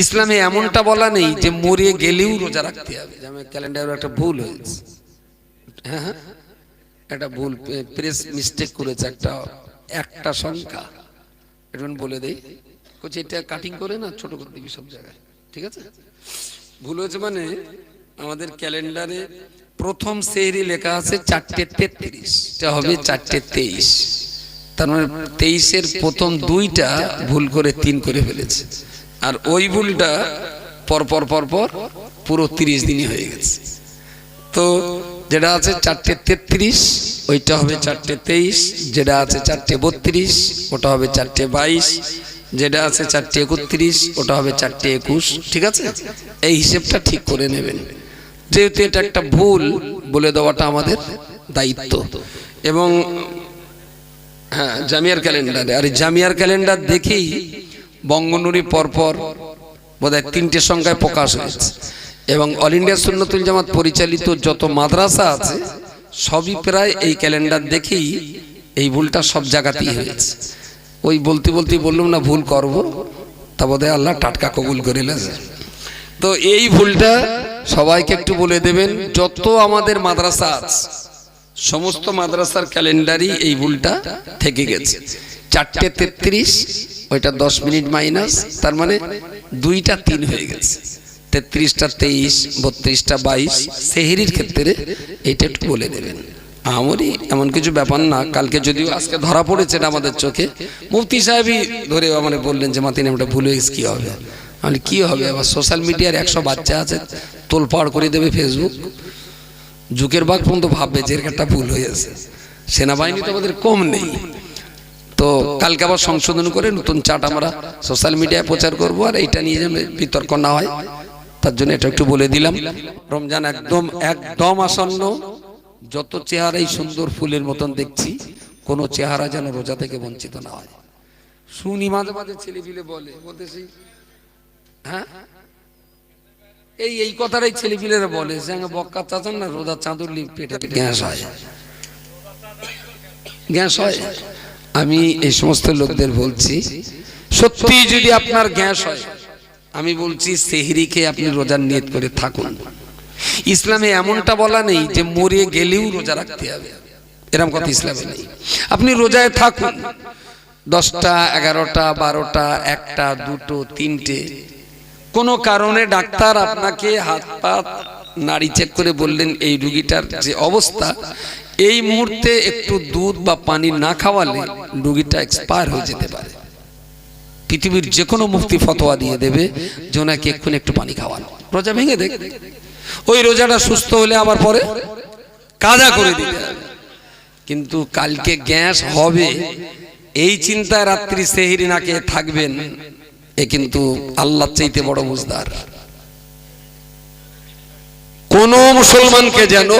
ইসলামে এমনটা বলা নেই যে মরে গেলেও রোজা রাখতে হবে। আমার ক্যালেন্ডারে একটা ভুল হয়েছে। হ্যাঁ? একটা ভুল প্রেস মিস্টেক করেছে একটা একটা সংখ্যা। এটা বলে দেই। বলছি এটা কাটিং করে না, ছোট করে দিবি সব জায়গায়। ঠিক আছে? ভুল হয়েছে মানে আমাদের ক্যালেন্ডারে প্রথম সেহরি লেখা আছে চারটে তেত্রিশ। এটা হবে চারটে তেইশ। তার মানে তেইশের প্রথম দুইটা ভুল করে তিন করে ফেলেছে। আর ওই ভুলটা পরপর পরপর পুরো তিরিশ দিনই হয়ে গেছে। তো যেটা আছে চারটে তেত্রিশ, ওইটা হবে চারটে তেইশ, যেটা আছে চারটে বত্রিশ, ওটা হবে চারটে বাইশ, যেটা আছে চারটে একত্রিশ, ওটা হবে চারটে একুশ, ঠিক আছে? এই হিসেবটা ঠিক করে নেবেন। যেহেতু এটা একটা ভুল, বলে দেওয়াটা আমাদের দায়িত্ব। এবং হ্যাঁ জামিয়ার ক্যালেন্ডারে। আর জামিয়ার ক্যালেন্ডার দেখেই বঙ্গনুরি পরপর বোধহয় তিনটে সংখ্যায় প্রকাশ হয়েছে। এবং অল ইন্ডিয়া সুন্নতুল জামাত পরিচালিত যত মাদ্রাসা আছে, সবই প্রায় এই ক্যালেন্ডার দেখেই এই ভুলটা সব জায়গাতেই হয়েছে। ওই বলতে বলতে বললাম, না, ভুল করব। তা বোধহয় আল্লাহ টাটকা কবুল করে লেছে তো এই ভুলটা সবাইকে একটু বলে দেবেন, যত আমাদের মাদ্রাসা আছে, সমস্ত মাদ্রাসার ক্যালেন্ডারই এই ভুলটা থেকে গেছে। চারটে তেত্রিশ ওইটা দশ মিনিট মাইনাস, তার মানে দুইটা তিন হয়ে গেছে। তেত্রিশটা তেইশ, বত্রিশটা বাইশ, সেহেরির ক্ষেত্রে এইটা একটু বলে দেবেন। আমারই এমন কিছু ব্যাপার না, কালকে যদিও আজকে ধরা পড়েছে এটা আমাদের চোখে, মুফতি সাহেবই ধরে মানে বললেন যে মাতিন ওটা ভুলে গেছে, কী হবে? আমি কি হবে? আবার সোশ্যাল মিডিয়ার একশো বাচ্চা আছে, তোলপাড় করে দেবে ফেসবুক যুগের বাঘ পর্যন্ত ভাববে যে একটা ভুল হয়েছে সেনাবাহিনী তো আমাদের কম নেই। তো কালকে আবার সংশোধন করে নতুন চার্ট আমরা সোশ্যাল মিডিয়ায় প্রচার করব, আর এইটা নিয়ে যেন বিতর্ক না হয়। তার জন্য এটা একটু বলে দিলাম। রমজান একদম একদম আসন্ন। যত চেহারাই সুন্দর ফুলের মতন দেখছি, কোনো চেহারা যেন রোজা থেকে বঞ্চিত না হয়। শুনি মাঝে মাঝে ছেলে পিলে বলে বলতেছি হ্যাঁ? এই এই কথাটাই ছেলে পিলেরা বলে, যে বক্কা চাচান না রোজা চাঁদুর পেটে গ্যাস হয়। গ্যাস হয়? আমি এই সমস্ত লোকদের বলছি, সত্যি যদি আপনার গ্যাস হয়, আমি বলছি সেহরিকে আপনি রোজার নিয়ত করে থাকুন। ইসলামে এমনটা বলা নেই যে মরে গেলেও রোজা রাখতে হবে। এরকম কথা ইসলামে নেই। আপনি রোজায় থাকুন। দশটা, এগারোটা, বারোটা, একটা, দুটো, তিনটে। কোনো কারণে ডাক্তার আপনাকে হাত পা নাড়ি চেক করে বললেন, এই রুগীটার যে অবস্থা এই মুহূর্তে একটু দুধ বা পানি না খাওয়ালে রুগীটা এক্সপায়ার হয়ে যেতে পারে। পৃথিবীর যে কোনো মুক্তি ফতোয়া দিয়ে দেবে, যে ওনাকে এক্ষুনি একটু পানি খাওয়ানো। রোজা ভেঙে দেখ। ওই রোজাটা সুস্থ হলে আবার পরে কাজা করে দিতে কিন্তু কালকে গ্যাস হবে, এই চিন্তায় রাত্রি সেহিরি নাকে থাকবেন, এ কিন্তু আল্লাহ চাইতে বড় বুঝদার। কোন মুসলমানকে যেন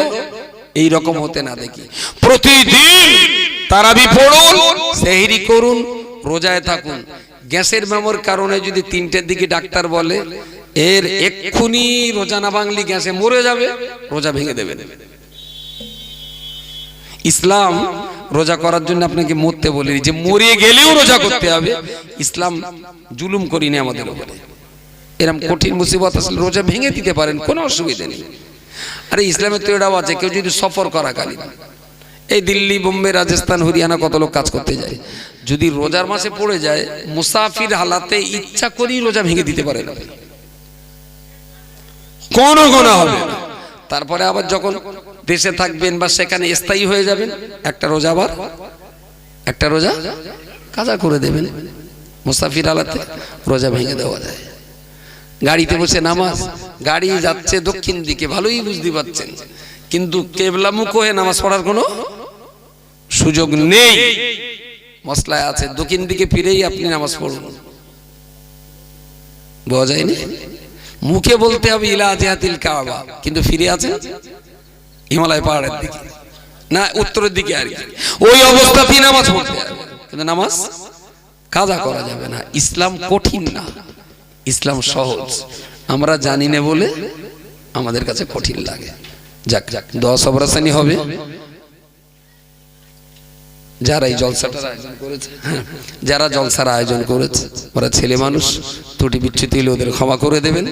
এই রকম হতে না দেখি। প্রতিদিন তারাবি পড়ুন সেহরি করুন রোজায় থাকুন। গ্যাসের মেমোর কারণে যদি তিনটের দিকে ডাক্তার বলে এর এক্ষুনি রোজা না বাংলি গ্যাসে মরে যাবে রোজা ভেঙে দেবে। ইসলাম রোজা করার জন্য আপনাকে মরতে বলি যে মরে গেলেও রোজা করতে হবে। ইসলাম জুলুম করিনি আমাদের উপরে। এরকম কঠিন মুসিবত আসলে রোজা ভেঙে দিতে পারেন কোনো অসুবিধা নেই। আরে ইসলামের তো এটাও আছে, কেউ যদি সফর করা কালীন। এই দিল্লি, বোম্বে, রাজস্থান, হরিয়ানা কত লোক কাজ করতে যায়। যদি রোজার মাসে পড়ে যায়, মুসাফির হালাতে ইচ্ছা করেই রোজা ভেঙে দিতে পারে না। হবে তারপরে আবার যখন দেশে থাকবেন বা সেখানে স্থায়ী হয়ে যাবেন, একটা রোজা আবার, একটা রোজা কাজা করে দেবেন। মুসাফির আলাতে রোজা ভেঙে দেওয়া যায়। গাড়িতে বসে নামাজ গাড়ি যাচ্ছে দক্ষিণ দিকে, ভালোই বুঝতে পারছেন। কিন্তু কেবলামুখ হয়ে নামাজ পড়ার কোনো সুযোগ নেই। মশলায় আছে, দক্ষিণ দিকে ফিরেই আপনি নামাজ পড়ুন। বোঝা যায়নি? মুখে বলতে হবে, ইলা জেহাতিল কাবা, কিন্তু ফিরে আছে হিমালয় পাহাড়ের দিকে। না, উত্তরের দিকে আর কি। ওই অবস্থাতেই নামাজ পড়তে কিন্তু নামাজ কাজা করা যাবে না। ইসলাম কঠিন না। ইসলাম সহজ। আমরা জানি না বলে আমাদের কাছে কঠিন লাগে। যাক যাক দশ অবরাসানি হবে। যারা এই জলসাটার আয়োজন করেছে হ্যাঁ, যারা জলসার আয়োজন করেছে ওরা ছেলে মানুষ ত্রুটি বিচ্ছুতি ওদের ক্ষমা করে দেবেন।